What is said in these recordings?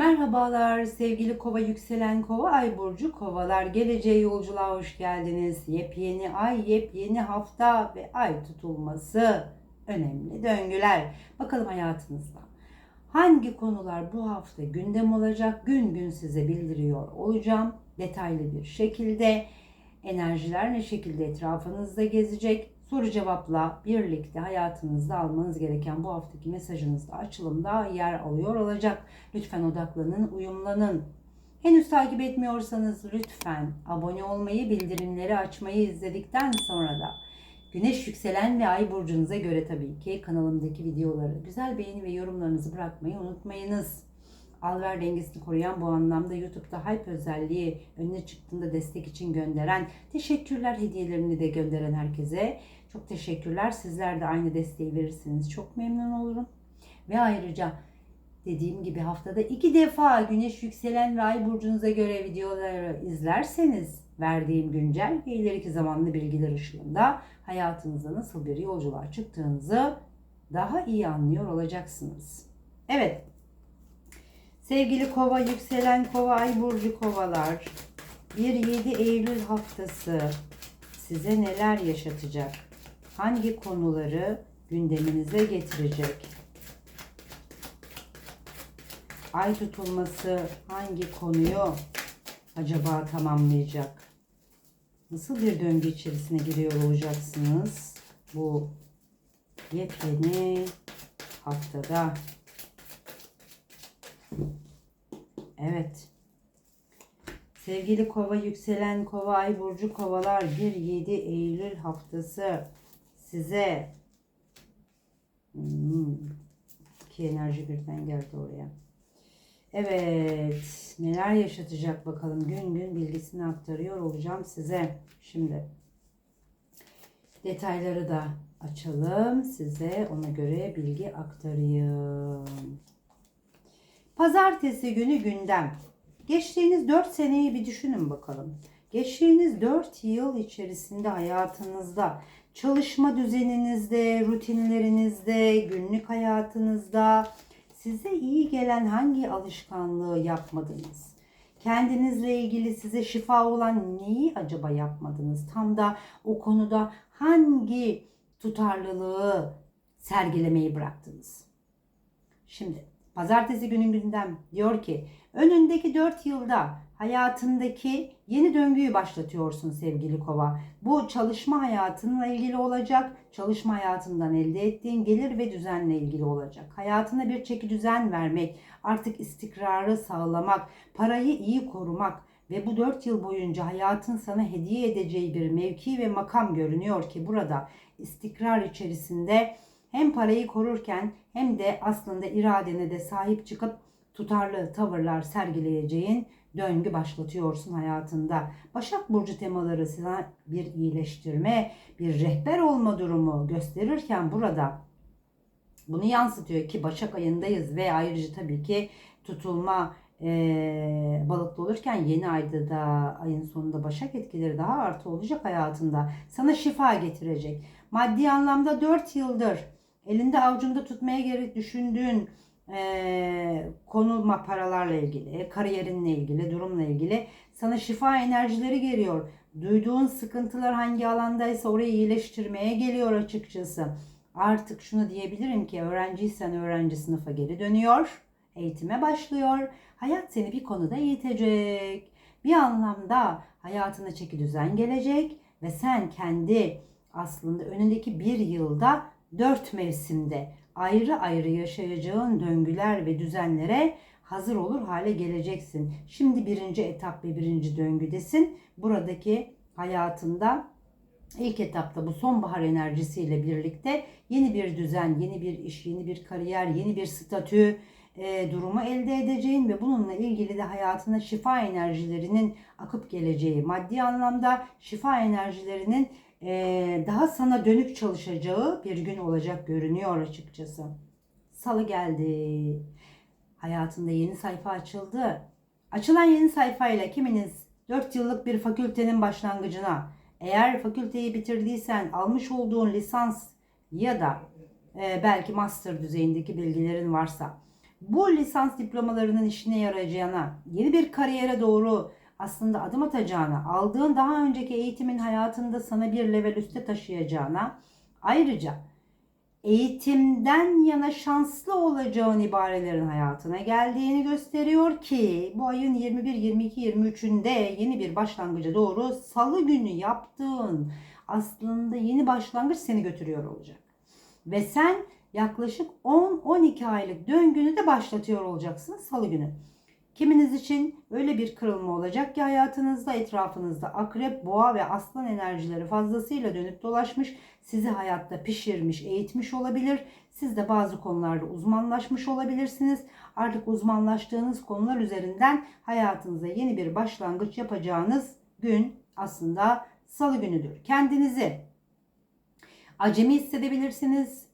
Merhabalar sevgili kova yükselen kova ay burcu kovalar geleceğe yolculuğa hoş geldiniz. Yepyeni ay yepyeni hafta ve ay tutulması önemli döngüler. Bakalım hayatınızda hangi konular bu hafta gündem olacak gün gün size bildiriyor olacağım. Detaylı bir şekilde enerjiler ne şekilde etrafınızda gezecek soru cevapla birlikte hayatınızda almanız gereken bu haftaki mesajınızda açılımda yer alıyor olacak. Lütfen odaklanın, uyumlanın. Henüz takip etmiyorsanız lütfen abone olmayı, bildirimleri açmayı izledikten sonra da Güneş yükselen ve ay burcunuza göre tabii ki kanalımdaki videoları güzel beğeni ve yorumlarınızı bırakmayı unutmayınız. Alver dengesini koruyan bu anlamda YouTube'da hype özelliği önüne çıktığında destek için gönderen, teşekkürler hediyelerini de gönderen herkese çok teşekkürler. Sizler de aynı desteği verirseniz çok memnun olurum. Ve ayrıca dediğim gibi haftada iki defa güneş yükselen ve ay burcunuza göre videoları izlerseniz verdiğim güncel ve ileriki zamanlı bilgiler ışığında hayatınızda nasıl bir yolculuğa çıktığınızı daha iyi anlıyor olacaksınız. Evet. Sevgili kova, yükselen kova, ay burcu kovalar 1-7 Eylül haftası size neler yaşatacak? Hangi konuları gündeminize getirecek? Ay tutulması hangi konuyu acaba tamamlayacak? Nasıl bir döngü içerisine giriyor olacaksınız bu yepyeni haftada? Evet. Sevgili kova, yükselen kova, ay burcu kovalar 1-7 Eylül haftası size hmm, iki enerji birden geldi oraya. Evet, neler yaşatacak bakalım. Gün gün bilgisini aktarıyor olacağım size. Şimdi detayları da açalım. Size ona göre bilgi aktarayım. Pazartesi günü gündem. Geçtiğiniz 4 seneyi bir düşünün bakalım. Geçtiğiniz 4 yıl içerisinde hayatınızda, çalışma düzeninizde, rutinlerinizde, günlük hayatınızda size iyi gelen hangi alışkanlığı yapmadınız? Kendinizle ilgili size şifa olan neyi acaba yapmadınız? Tam da o konuda hangi tutarlılığı sergilemeyi bıraktınız? Şimdi pazartesi günün gündem diyor ki önündeki 4 yılda hayatındaki yeni döngüyü başlatıyorsun sevgili kova. Bu çalışma hayatınla ilgili olacak. Çalışma hayatından elde ettiğin gelir ve düzenle ilgili olacak. Hayatına bir çeki düzen vermek, artık istikrarı sağlamak, parayı iyi korumak ve bu 4 yıl boyunca hayatın sana hediye edeceği bir mevki ve makam görünüyor ki burada istikrar içerisinde hem parayı korurken hem de aslında iradene de sahip çıkıp tutarlı tavırlar sergileyeceğin döngü başlatıyorsun hayatında. Başak Burcu temaları sana bir iyileştirme, bir rehber olma durumu gösterirken burada bunu yansıtıyor ki Başak ayındayız ve ayrıca tabii ki tutulma e, balıklı olurken yeni ayda da ayın sonunda Başak etkileri daha artı olacak hayatında. Sana şifa getirecek. Maddi anlamda 4 yıldır elinde avucunda tutmaya gerek düşündüğün e, konulma paralarla ilgili, kariyerinle ilgili, durumla ilgili sana şifa enerjileri geliyor. Duyduğun sıkıntılar hangi alandaysa orayı iyileştirmeye geliyor açıkçası. Artık şunu diyebilirim ki öğrenciysen öğrenci sınıfa geri dönüyor. Eğitime başlıyor. Hayat seni bir konuda eğitecek. Bir anlamda hayatına çeki düzen gelecek ve sen kendi aslında önündeki bir yılda dört mevsimde ayrı ayrı yaşayacağın döngüler ve düzenlere hazır olur hale geleceksin. Şimdi birinci etap ve birinci döngüdesin. Buradaki hayatında ilk etapta bu sonbahar enerjisiyle birlikte yeni bir düzen, yeni bir iş, yeni bir kariyer, yeni bir statü e, durumu elde edeceğin ve bununla ilgili de hayatına şifa enerjilerinin akıp geleceği, maddi anlamda şifa enerjilerinin e, daha sana dönük çalışacağı bir gün olacak görünüyor açıkçası. Salı geldi. Hayatında yeni sayfa açıldı. Açılan yeni sayfayla kiminiz 4 yıllık bir fakültenin başlangıcına eğer fakülteyi bitirdiysen almış olduğun lisans ya da e, belki master düzeyindeki bilgilerin varsa Bu lisans diplomalarının işine yarayacağına, yeni bir kariyere doğru aslında adım atacağına, aldığın daha önceki eğitimin hayatında sana bir level üste taşıyacağına, ayrıca eğitimden yana şanslı olacağın ibarelerin hayatına geldiğini gösteriyor ki bu ayın 21, 22, 23'ünde yeni bir başlangıca doğru salı günü yaptığın aslında yeni başlangıç seni götürüyor olacak. Ve sen yaklaşık 10-12 aylık döngünü de başlatıyor olacaksın salı günü. Kiminiz için öyle bir kırılma olacak ki hayatınızda etrafınızda akrep, boğa ve aslan enerjileri fazlasıyla dönüp dolaşmış, sizi hayatta pişirmiş, eğitmiş olabilir. Siz de bazı konularda uzmanlaşmış olabilirsiniz. Artık uzmanlaştığınız konular üzerinden hayatınıza yeni bir başlangıç yapacağınız gün aslında salı günüdür. Kendinizi acemi hissedebilirsiniz.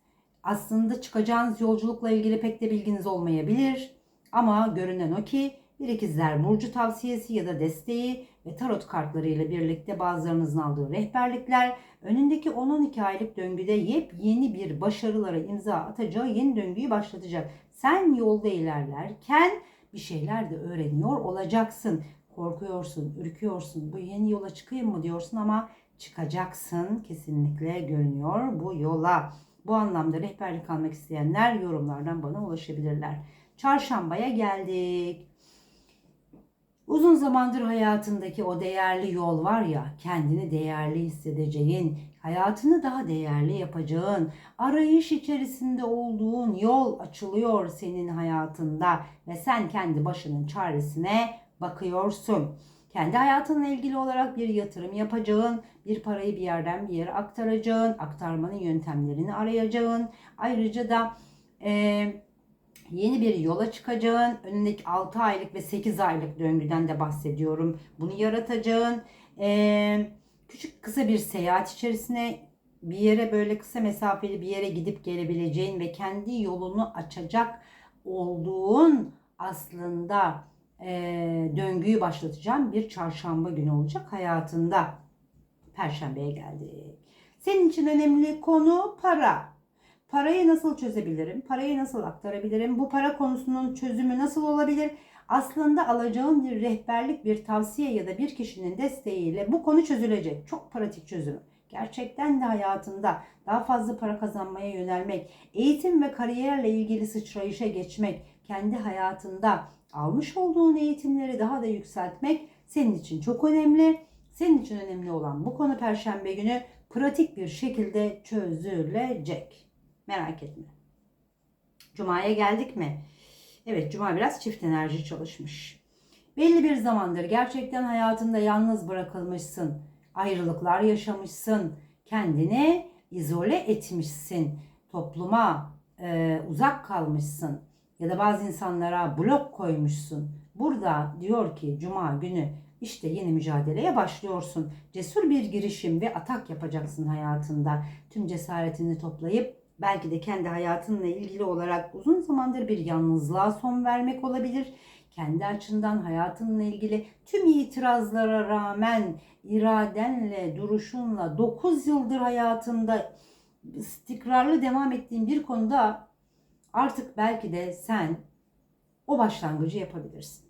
Aslında çıkacağınız yolculukla ilgili pek de bilginiz olmayabilir. Ama görünen o ki bir ikizler burcu tavsiyesi ya da desteği ve tarot kartları ile birlikte bazılarınızın aldığı rehberlikler önündeki 10-12 aylık döngüde yepyeni bir başarılara imza atacağı yeni döngüyü başlatacak. Sen yolda ilerlerken bir şeyler de öğreniyor olacaksın. Korkuyorsun, ürküyorsun. Bu yeni yola çıkayım mı diyorsun ama çıkacaksın. Kesinlikle görünüyor bu yola. Bu anlamda rehberlik almak isteyenler yorumlardan bana ulaşabilirler. Çarşambaya geldik. Uzun zamandır hayatındaki o değerli yol var ya, kendini değerli hissedeceğin, hayatını daha değerli yapacağın, arayış içerisinde olduğun yol açılıyor senin hayatında ve sen kendi başının çaresine bakıyorsun. Kendi hayatınla ilgili olarak bir yatırım yapacağın, bir parayı bir yerden bir yere aktaracağın, aktarmanın yöntemlerini arayacağın, ayrıca da eee yeni bir yola çıkacağın, önündeki 6 aylık ve 8 aylık döngüden de bahsediyorum. Bunu yaratacağın, ee, küçük kısa bir seyahat içerisine bir yere böyle kısa mesafeli bir yere gidip gelebileceğin ve kendi yolunu açacak olduğun aslında e, döngüyü başlatacağım bir çarşamba günü olacak hayatında. Perşembeye geldik. Senin için önemli konu para. Parayı nasıl çözebilirim? Parayı nasıl aktarabilirim? Bu para konusunun çözümü nasıl olabilir? Aslında alacağım bir rehberlik, bir tavsiye ya da bir kişinin desteğiyle bu konu çözülecek. Çok pratik çözüm. Gerçekten de hayatında daha fazla para kazanmaya yönelmek, eğitim ve kariyerle ilgili sıçrayışa geçmek, kendi hayatında almış olduğun eğitimleri daha da yükseltmek senin için çok önemli. Senin için önemli olan bu konu perşembe günü pratik bir şekilde çözülecek. Merak etme. Cuma'ya geldik mi? Evet Cuma biraz çift enerji çalışmış. Belli bir zamandır gerçekten hayatında yalnız bırakılmışsın. Ayrılıklar yaşamışsın. Kendini izole etmişsin. Topluma e, uzak kalmışsın. Ya da bazı insanlara blok koymuşsun. Burada diyor ki Cuma günü işte yeni mücadeleye başlıyorsun. Cesur bir girişim ve atak yapacaksın hayatında. Tüm cesaretini toplayıp belki de kendi hayatınla ilgili olarak uzun zamandır bir yalnızlığa son vermek olabilir. Kendi açından hayatınla ilgili tüm itirazlara rağmen iradenle, duruşunla 9 yıldır hayatında istikrarlı devam ettiğin bir konuda artık belki de sen o başlangıcı yapabilirsin.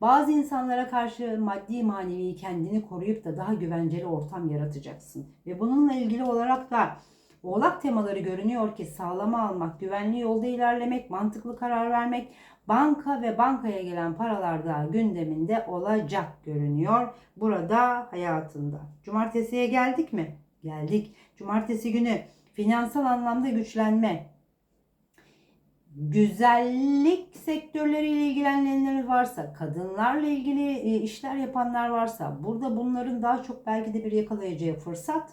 Bazı insanlara karşı maddi manevi kendini koruyup da daha güvenceli ortam yaratacaksın. Ve bununla ilgili olarak da Oğlak temaları görünüyor ki sağlama almak, güvenli yolda ilerlemek, mantıklı karar vermek, banka ve bankaya gelen paralar da gündeminde olacak görünüyor. Burada hayatında. Cumartesiye geldik mi? Geldik. Cumartesi günü finansal anlamda güçlenme, güzellik sektörleriyle ilgilenenler varsa, kadınlarla ilgili e, işler yapanlar varsa, burada bunların daha çok belki de bir yakalayacağı fırsat.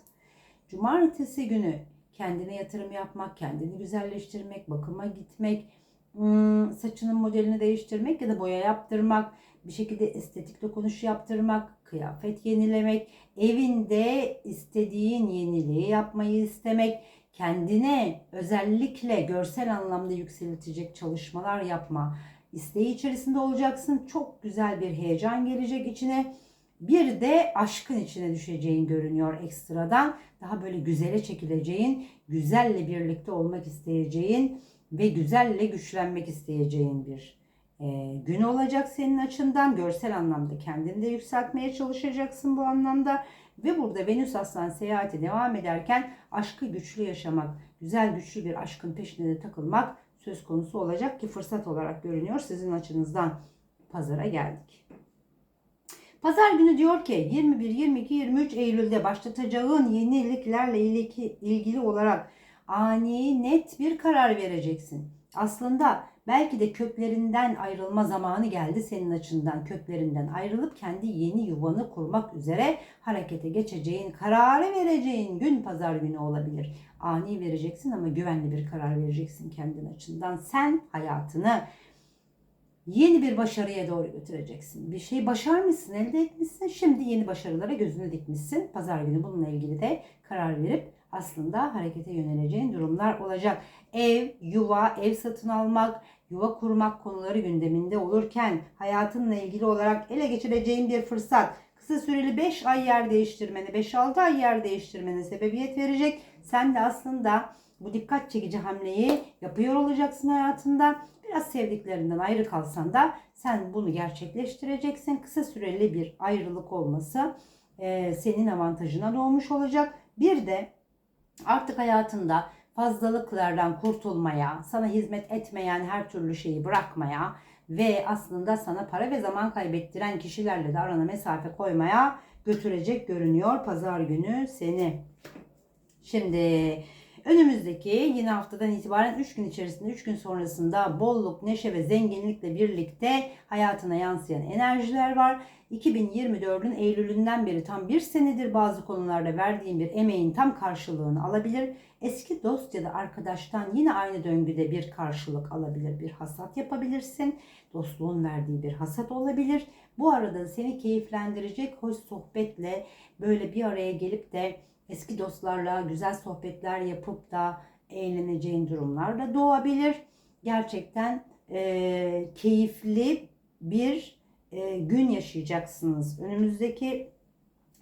Cumartesi günü kendine yatırım yapmak, kendini güzelleştirmek, bakıma gitmek, hmm, saçının modelini değiştirmek ya da boya yaptırmak, bir şekilde estetik dokunuş yaptırmak, kıyafet yenilemek, evinde istediğin yeniliği yapmayı istemek, kendine özellikle görsel anlamda yükseltecek çalışmalar yapma isteği içerisinde olacaksın. Çok güzel bir heyecan gelecek içine bir de aşkın içine düşeceğin görünüyor ekstradan. Daha böyle güzele çekileceğin, güzelle birlikte olmak isteyeceğin ve güzelle güçlenmek isteyeceğin bir e, gün olacak senin açından. Görsel anlamda kendini de yükseltmeye çalışacaksın bu anlamda. Ve burada Venüs Aslan seyahati devam ederken aşkı güçlü yaşamak, güzel güçlü bir aşkın peşine de takılmak söz konusu olacak ki fırsat olarak görünüyor sizin açınızdan. Pazara geldik. Pazar günü diyor ki 21, 22, 23 Eylül'de başlatacağın yeniliklerle ilgili, olarak ani net bir karar vereceksin. Aslında belki de köklerinden ayrılma zamanı geldi senin açından. Köklerinden ayrılıp kendi yeni yuvanı kurmak üzere harekete geçeceğin, kararı vereceğin gün pazar günü olabilir. Ani vereceksin ama güvenli bir karar vereceksin kendin açından. Sen hayatını yeni bir başarıya doğru götüreceksin. Bir şey başarmışsın, elde etmişsin. Şimdi yeni başarılara gözünü dikmişsin. Pazar günü bununla ilgili de karar verip aslında harekete yöneleceğin durumlar olacak. Ev, yuva, ev satın almak, yuva kurmak konuları gündeminde olurken hayatınla ilgili olarak ele geçireceğin bir fırsat kısa süreli 5 ay yer değiştirmene, 5-6 ay yer değiştirmene sebebiyet verecek. Sen de aslında bu dikkat çekici hamleyi yapıyor olacaksın hayatında. Biraz sevdiklerinden ayrı kalsan da sen bunu gerçekleştireceksin. Kısa süreli bir ayrılık olması e, senin avantajına doğmuş olacak. Bir de artık hayatında fazlalıklardan kurtulmaya, sana hizmet etmeyen her türlü şeyi bırakmaya ve aslında sana para ve zaman kaybettiren kişilerle de arana mesafe koymaya götürecek görünüyor pazar günü seni. Şimdi önümüzdeki yine haftadan itibaren 3 gün içerisinde 3 gün sonrasında bolluk, neşe ve zenginlikle birlikte hayatına yansıyan enerjiler var. 2024'ün Eylül'ünden beri tam bir senedir bazı konularda verdiğin bir emeğin tam karşılığını alabilir. Eski dost ya da arkadaştan yine aynı döngüde bir karşılık alabilir, bir hasat yapabilirsin. Dostluğun verdiği bir hasat olabilir. Bu arada seni keyiflendirecek hoş sohbetle böyle bir araya gelip de eski dostlarla güzel sohbetler yapıp da eğleneceğin durumlar da doğabilir. Gerçekten e, keyifli bir e, gün yaşayacaksınız. Önümüzdeki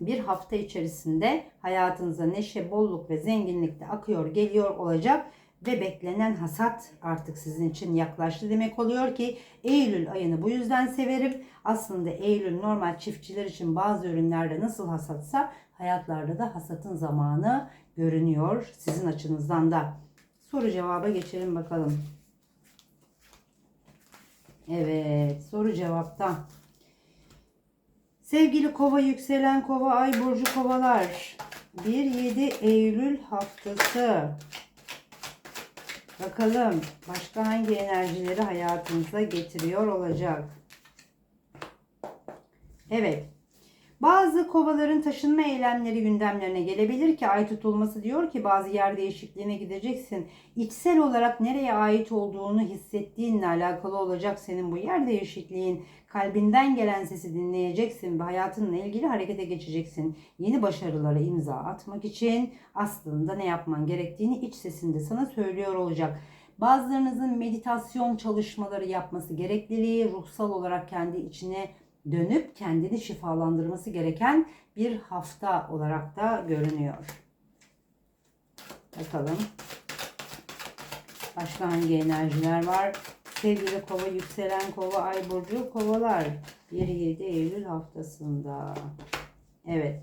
bir hafta içerisinde hayatınıza neşe, bolluk ve zenginlik de akıyor, geliyor olacak ve beklenen hasat artık sizin için yaklaştı demek oluyor ki Eylül ayını bu yüzden severim. Aslında Eylül normal çiftçiler için bazı ürünlerde nasıl hasatsa hayatlarda da hasatın zamanı görünüyor sizin açınızdan da. Soru cevaba geçelim bakalım. Evet soru cevapta. Sevgili kova yükselen kova ay burcu kovalar 1-7 Eylül haftası Bakalım başka hangi enerjileri hayatınıza getiriyor olacak. Evet. Bazı kovaların taşınma eylemleri gündemlerine gelebilir ki ay tutulması diyor ki bazı yer değişikliğine gideceksin. İçsel olarak nereye ait olduğunu hissettiğinle alakalı olacak senin bu yer değişikliğin. Kalbinden gelen sesi dinleyeceksin ve hayatınla ilgili harekete geçeceksin. Yeni başarılara imza atmak için aslında ne yapman gerektiğini iç sesinde sana söylüyor olacak. Bazılarınızın meditasyon çalışmaları yapması gerekliliği, ruhsal olarak kendi içine dönüp kendini şifalandırması gereken bir hafta olarak da görünüyor. Bakalım. Başka hangi enerjiler var? Sevgili kova, yükselen kova, ay burcu kovalar. 1-7 Eylül haftasında. Evet.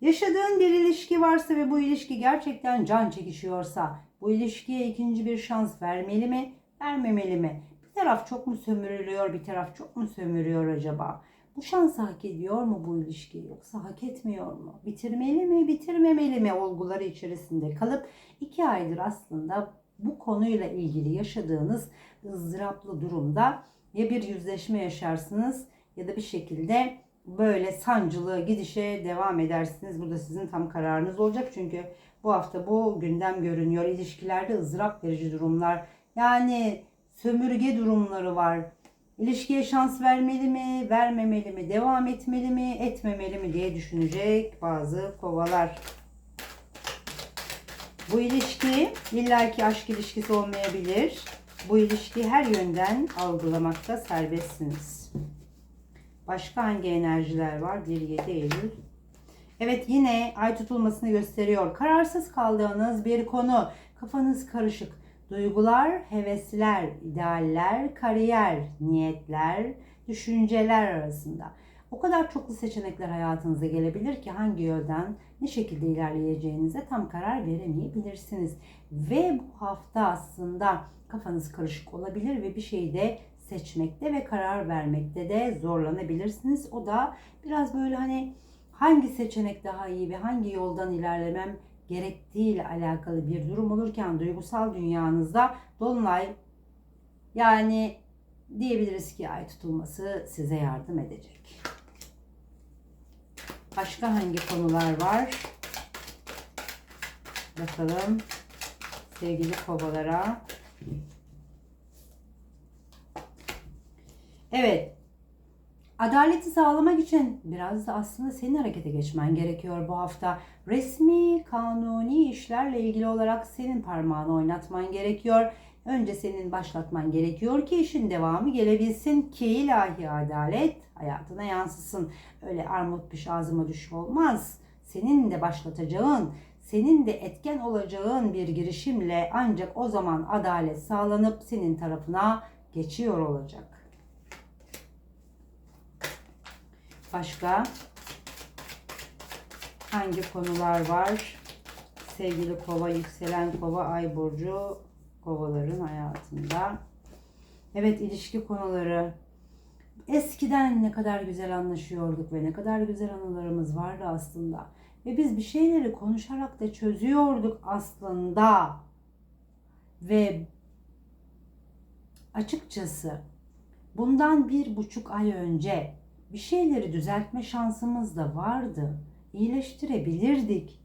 Yaşadığın bir ilişki varsa ve bu ilişki gerçekten can çekişiyorsa bu ilişkiye ikinci bir şans vermeli mi, vermemeli mi? Bir taraf çok mu sömürülüyor, bir taraf çok mu sömürüyor acaba? Bu şansı hak ediyor mu bu ilişki yoksa hak etmiyor mu? Bitirmeli mi, bitirmemeli mi olguları içerisinde kalıp iki aydır aslında bu konuyla ilgili yaşadığınız ızdıraplı durumda ya bir yüzleşme yaşarsınız ya da bir şekilde böyle sancılı gidişe devam edersiniz. Burada sizin tam kararınız olacak. Çünkü bu hafta bu gündem görünüyor. İlişkilerde ızdırap verici durumlar. Yani sömürge durumları var. İlişkiye şans vermeli mi, vermemeli mi, devam etmeli mi, etmemeli mi diye düşünecek bazı kovalar. Bu ilişki illaki aşk ilişkisi olmayabilir. Bu ilişkiyi her yönden algılamakta serbestsiniz. Başka hangi enerjiler var? 1-7 Eylül. Evet yine ay tutulmasını gösteriyor. Kararsız kaldığınız bir konu. Kafanız karışık. Duygular, hevesler, idealler, kariyer, niyetler, düşünceler arasında. O kadar çoklu seçenekler hayatınıza gelebilir ki hangi yoldan ne şekilde ilerleyeceğinize tam karar veremeyebilirsiniz. Ve bu hafta aslında kafanız karışık olabilir ve bir şeyde seçmekte ve karar vermekte de zorlanabilirsiniz. O da biraz böyle hani hangi seçenek daha iyi ve hangi yoldan ilerlemem gerektiği ile alakalı bir durum olurken duygusal dünyanızda dolunay yani diyebiliriz ki ay tutulması size yardım edecek. Başka hangi konular var? Bakalım sevgili kovalara. Evet. Adaleti sağlamak için biraz da aslında senin harekete geçmen gerekiyor bu hafta. Resmi, kanuni işlerle ilgili olarak senin parmağını oynatman gerekiyor. Önce senin başlatman gerekiyor ki işin devamı gelebilsin ki ilahi adalet hayatına yansısın. Öyle armut piş ağzıma düş olmaz. Senin de başlatacağın, senin de etken olacağın bir girişimle ancak o zaman adalet sağlanıp senin tarafına geçiyor olacak. Başka hangi konular var? Sevgili kova, yükselen kova, ay burcu kovaların hayatında. Evet ilişki konuları. Eskiden ne kadar güzel anlaşıyorduk ve ne kadar güzel anılarımız vardı aslında. Ve biz bir şeyleri konuşarak da çözüyorduk aslında. Ve açıkçası bundan bir buçuk ay önce bir şeyleri düzeltme şansımız da vardı. İyileştirebilirdik.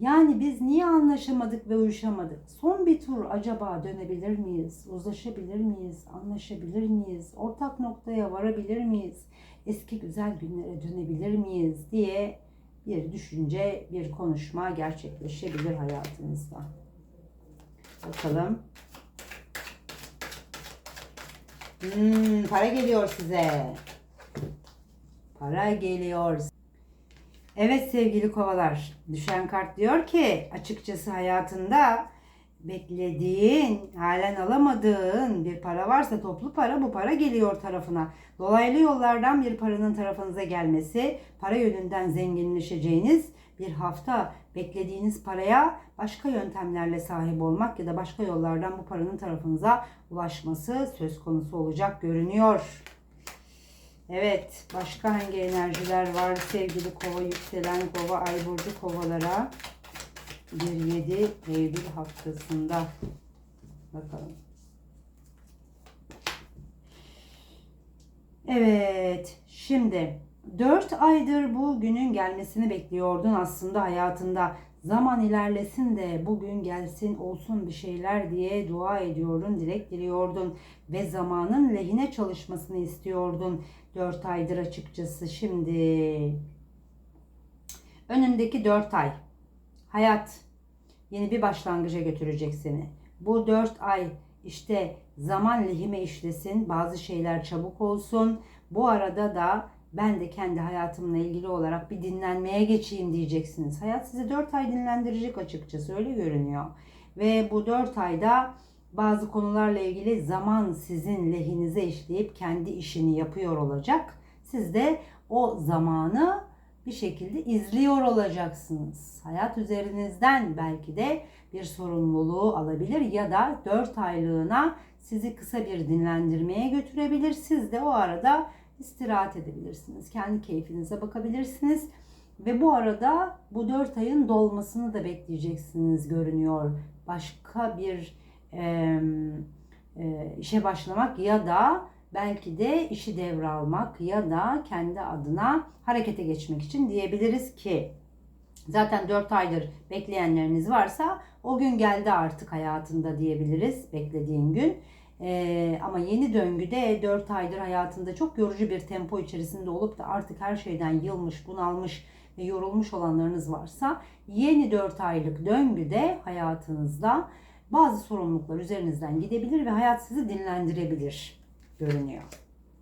Yani biz niye anlaşamadık ve uyuşamadık? Son bir tur acaba dönebilir miyiz? Uzlaşabilir miyiz? Anlaşabilir miyiz? Ortak noktaya varabilir miyiz? Eski güzel günlere dönebilir miyiz diye bir düşünce, bir konuşma gerçekleşebilir hayatınızda. Bakalım. Hmm, para geliyor size. Para geliyor. Evet sevgili kovalar. Düşen kart diyor ki açıkçası hayatında beklediğin, halen alamadığın bir para varsa toplu para bu para geliyor tarafına. Dolaylı yollardan bir paranın tarafınıza gelmesi, para yönünden zenginleşeceğiniz bir hafta beklediğiniz paraya başka yöntemlerle sahip olmak ya da başka yollardan bu paranın tarafınıza ulaşması söz konusu olacak görünüyor. Evet, başka hangi enerjiler var sevgili kova, yükselen kova, ay burcu kovalara? 1-7 Eylül haftasında. Bakalım. Evet, şimdi 4 aydır bu günün gelmesini bekliyordun aslında hayatında. Zaman ilerlesin de bugün gelsin olsun bir şeyler diye dua ediyordun, dilek diliyordun ve zamanın lehine çalışmasını istiyordun 4 aydır açıkçası. Şimdi önündeki 4 ay hayat yeni bir başlangıca götürecek seni. Bu 4 ay işte zaman lehime işlesin, bazı şeyler çabuk olsun. Bu arada da ben de kendi hayatımla ilgili olarak bir dinlenmeye geçeyim diyeceksiniz. Hayat sizi 4 ay dinlendirecek açıkçası öyle görünüyor. Ve bu 4 ayda bazı konularla ilgili zaman sizin lehinize işleyip kendi işini yapıyor olacak. Siz de o zamanı bir şekilde izliyor olacaksınız. Hayat üzerinizden belki de bir sorumluluğu alabilir ya da 4 aylığına sizi kısa bir dinlendirmeye götürebilir. Siz de o arada istirahat edebilirsiniz. Kendi keyfinize bakabilirsiniz. Ve bu arada bu 4 ayın dolmasını da bekleyeceksiniz görünüyor. Başka bir e, e, işe başlamak ya da belki de işi devralmak ya da kendi adına harekete geçmek için diyebiliriz ki zaten 4 aydır bekleyenleriniz varsa o gün geldi artık hayatında diyebiliriz beklediğin gün. Ee, ama yeni döngüde 4 aydır hayatında çok yorucu bir tempo içerisinde olup da artık her şeyden yılmış, bunalmış ve yorulmuş olanlarınız varsa yeni 4 aylık döngüde hayatınızda bazı sorumluluklar üzerinizden gidebilir ve hayat sizi dinlendirebilir görünüyor.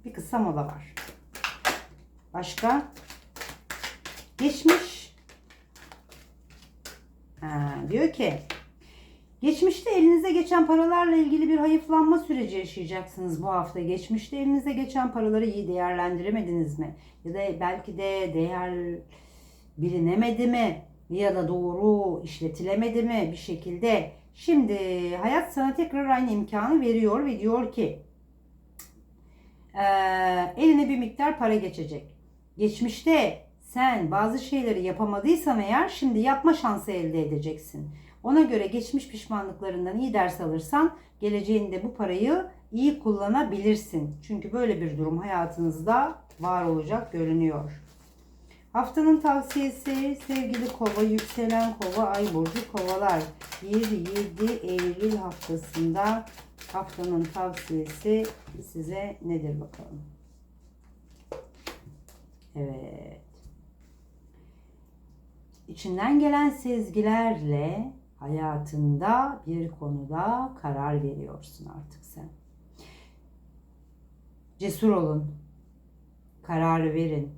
Bir kısa mola var. Başka? Geçmiş. Ha, diyor ki Geçmişte elinize geçen paralarla ilgili bir hayıflanma süreci yaşayacaksınız bu hafta. Geçmişte elinize geçen paraları iyi değerlendiremediniz mi? Ya da belki de değer bilinemedi mi? Ya da doğru işletilemedi mi bir şekilde? Şimdi hayat sana tekrar aynı imkanı veriyor ve diyor ki eee, eline bir miktar para geçecek. Geçmişte sen bazı şeyleri yapamadıysan eğer şimdi yapma şansı elde edeceksin. Ona göre geçmiş pişmanlıklarından iyi ders alırsan geleceğinde bu parayı iyi kullanabilirsin. Çünkü böyle bir durum hayatınızda var olacak görünüyor. Haftanın tavsiyesi sevgili kova, yükselen kova, ay burcu kovalar. 1-7 Eylül haftasında haftanın tavsiyesi size nedir bakalım. Evet. İçinden gelen sezgilerle hayatında bir konuda karar veriyorsun artık sen. Cesur olun. Kararı verin.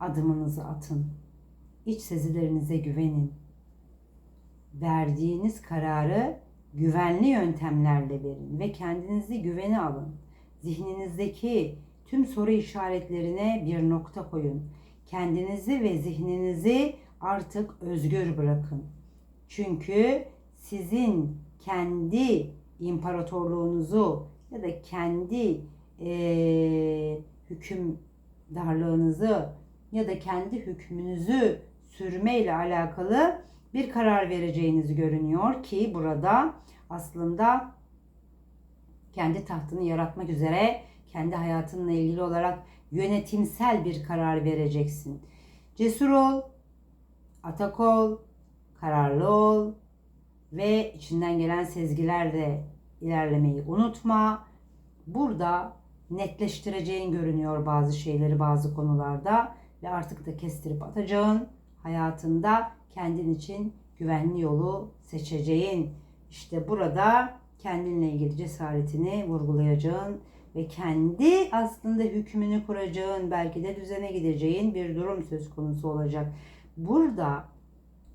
Adımınızı atın. İç sezilerinize güvenin. Verdiğiniz kararı güvenli yöntemlerle verin ve kendinizi güvene alın. Zihninizdeki tüm soru işaretlerine bir nokta koyun. Kendinizi ve zihninizi artık özgür bırakın. Çünkü sizin kendi imparatorluğunuzu ya da kendi eee hükümdarlığınızı ya da kendi hükmünüzü sürmeyle alakalı bir karar vereceğiniz görünüyor ki burada aslında kendi tahtını yaratmak üzere kendi hayatınla ilgili olarak yönetimsel bir karar vereceksin. Cesur ol, atak ol, kararlı ol ve içinden gelen sezgilerle ilerlemeyi unutma. Burada netleştireceğin görünüyor bazı şeyleri bazı konularda ve artık da kestirip atacağın hayatında kendin için güvenli yolu seçeceğin. İşte burada kendinle ilgili cesaretini vurgulayacağın ve kendi aslında hükmünü kuracağın, belki de düzene gideceğin bir durum söz konusu olacak. Burada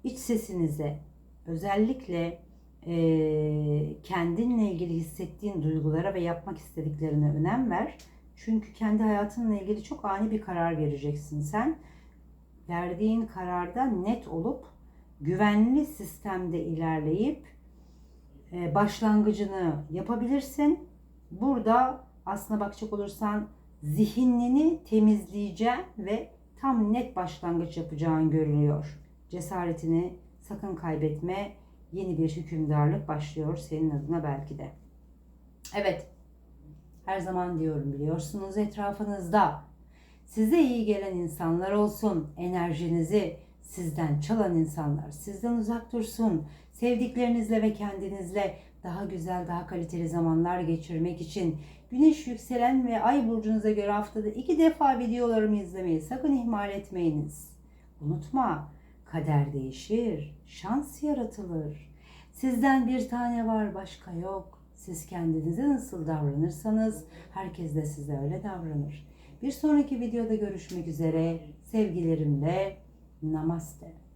iç sesinize özellikle e, kendinle ilgili hissettiğin duygulara ve yapmak istediklerine önem ver. Çünkü kendi hayatınla ilgili çok ani bir karar vereceksin sen. Verdiğin kararda net olup güvenli sistemde ilerleyip e, başlangıcını yapabilirsin. Burada aslına bakacak olursan zihnini temizleyeceğin ve tam net başlangıç yapacağın görülüyor. Cesaretini sakın kaybetme. Yeni bir hükümdarlık başlıyor senin adına belki de. Evet. Her zaman diyorum biliyorsunuz etrafınızda size iyi gelen insanlar olsun. Enerjinizi sizden çalan insanlar sizden uzak dursun. Sevdiklerinizle ve kendinizle daha güzel, daha kaliteli zamanlar geçirmek için Güneş yükselen ve ay burcunuza göre haftada iki defa videolarımı izlemeyi sakın ihmal etmeyiniz. Unutma, kader değişir, şans yaratılır. Sizden bir tane var, başka yok. Siz kendinize nasıl davranırsanız herkes de size öyle davranır. Bir sonraki videoda görüşmek üzere. Sevgilerimle namaste.